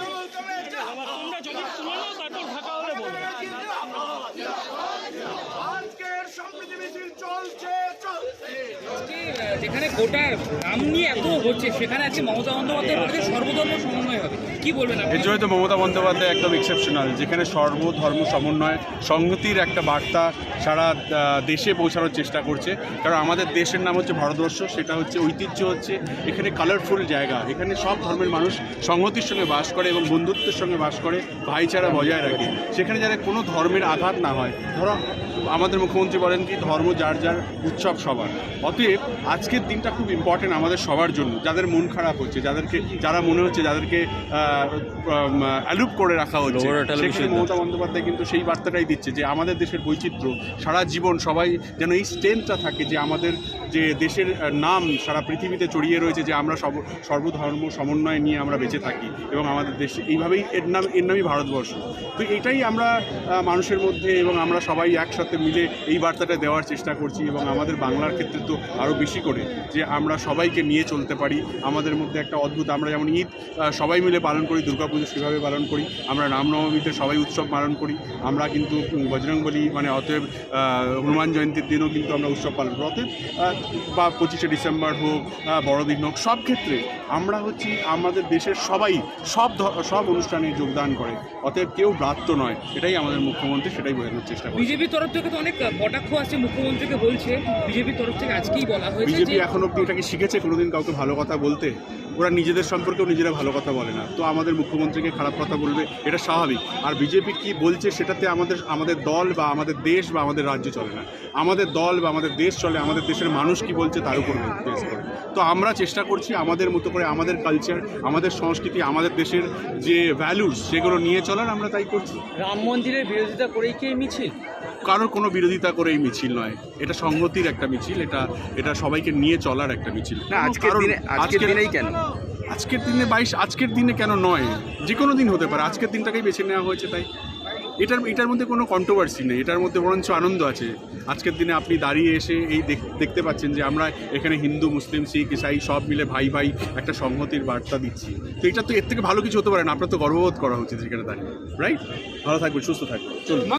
ভারতবর্ষ তৃণমূল কংগ্রেস আজকের যেখানে গোটা নাম নিয়ে এত হচ্ছে, সেখানে আজকে মমতা বন্দ্যোপাধ্যায় সর্বধর্ম সমন্বয় হবে। কি বলবেন এর জন্য তো মমতা বন্দ্যোপাধ্যায় একদম এক্সেপশনাল যেখানে সর্বধর্ম সমন্বয়, সংহতির একটা বার্তা সারা দেশে পৌঁছানোর চেষ্টা করছে। কারণ আমাদের দেশের নাম হচ্ছে ভারতবর্ষ, সেটা হচ্ছে ঐতিহ্য হচ্ছে এখানে কালারফুল জায়গা। এখানে সব ধর্মের মানুষ সংহতির সঙ্গে বাস করে এবং বন্ধুত্বের সঙ্গে বাস করে, ভাইচারা বজায় রাখে। সেখানে যাতে কোনো ধর্মের আঘাত না হয়। ধরো, আমাদের মুখ্যমন্ত্রী বলেন কি, ধর্ম যার যার উৎসব সবার। অতএব আজকের দিনটা খুব ইম্পর্টেন্ট আমাদের সবার জন্য যাদের মন খারাপ হচ্ছে যাদেরকে যারা মনে হচ্ছে যাদেরকে অ্যালুপ করে রাখা হচ্ছে সেখানে মমতা বন্দ্যোপাধ্যায় কিন্তু সেই বার্তাটাই দিচ্ছে যে আমাদের দেশের বৈচিত্র্য সারা জীবন সবাই যেন এই স্ট্রেংথটা থাকে যে আমাদের যে দেশের নাম সারা পৃথিবীতে ছড়িয়ে রয়েছে যে আমরা সব সর্বধর্ম সমন্বয় নিয়ে আমরা বেঁচে থাকি এবং আমাদের দেশে এইভাবেই এর নাম এর নামই ভারতবর্ষ। তো এটাই আমরা মানুষের মধ্যে এবং আমরা সবাই একসাথে মিলে এই বার্তাটা দেওয়ার চেষ্টা করছি এবং আমাদের বাংলার ক্ষেত্রে তো আরও বেশি করে। যে আমরা সবাইকে নিয়ে চলতে পারি। আমাদের মধ্যে একটা অদ্ভুত আমরা যেমন ঈদ সবাই মিলে পালন করি দুর্গাপুজো সেভাবে পালন করি। আমরা রামনবমীতে সবাই উৎসব পালন করি। আমরা কিন্তু বজরংবলী মানে অতএব হনুমান জয়ন্তীর দিনও কিন্তু আমরা উৎসব পালন করি। অতএব বা পঁচিশে ডিসেম্বর হোক বড়দিন হোক সব ক্ষেত্রে আমরা হচ্ছি আমাদের দেশের সবাই সব সব অনুষ্ঠানে যোগদান করে। অতএব কেউ ব্রাত্য নয় এটাই আমাদের মুখ্যমন্ত্রী সেটাই বোঝানোর চেষ্টা করছে বিজেপির তরফ থেকে তো অনেক কটাক্ষ আসছে মুখ্যমন্ত্রীকে বলছে। বিজেপির তরফ থেকে আজকেই বলা হয়েছে যে এখন অব্দি এটাকে শিখেছে কোনোদিন কাউকে ভালো কথা বলতে, ওরা নিজেদের সম্পর্কেও নিজেরা ভালো কথা বলে না। তো আমাদের মুখ্যমন্ত্রীকে খারাপ কথা বলবে, এটা স্বাভাবিক। আর বিজেপি কি বলছে সেটাতে আমাদের আমাদের দল বা আমাদের দেশ বা আমাদের রাজ্য চলে না। আমাদের দল বা আমাদের দেশ চলে, আমাদের দেশের মানুষ কি বলছে তার উপর বেস করে। তো আমরা চেষ্টা করছি আমাদের মতো করে আমাদের কালচার আমাদের সংস্কৃতি, আমাদের দেশের যে ভ্যালুস সেগুলো নিয়ে চলার, আমরা তাই করছি। রাম মন্দিরের বিরোধিতা করেই কি মিছিল? কারোর কোনো বিরোধিতা করে এই মিছিল নয়। এটা সংহতির একটা মিছিল এটা এটা সবাইকে নিয়ে চলার একটা মিছিল। না আজকের দিনে আজকের দিনেই কেন? আজকের দিনে বাইশ আজকের দিনে কেন নয়? যে কোনো দিন হতে পারে আজকের দিনটাকেই বেছে নেওয়া হয়েছে তাই। এটার এটার মধ্যে কোনো কন্ট্রোভার্সি নেই এটার মধ্যে বরঞ্চ আনন্দ আছে। আজকের দিনে আপনি দাঁড়িয়ে এসে এই দেখ- দেখতে পাচ্ছেন যে আমরা এখানে হিন্দু মুসলিম শিখ ইসাই সব মিলে ভাই ভাই একটা সংহতির বার্তা দিচ্ছি। তো এটা তো এর থেকে ভালো কিছু হতে পারে না আপনার তো গর্ববোধ করা উচিত সেখানে দাঁড়িয়ে রাইট ভালো থাকবেন সুস্থ থাকবেন চলুন।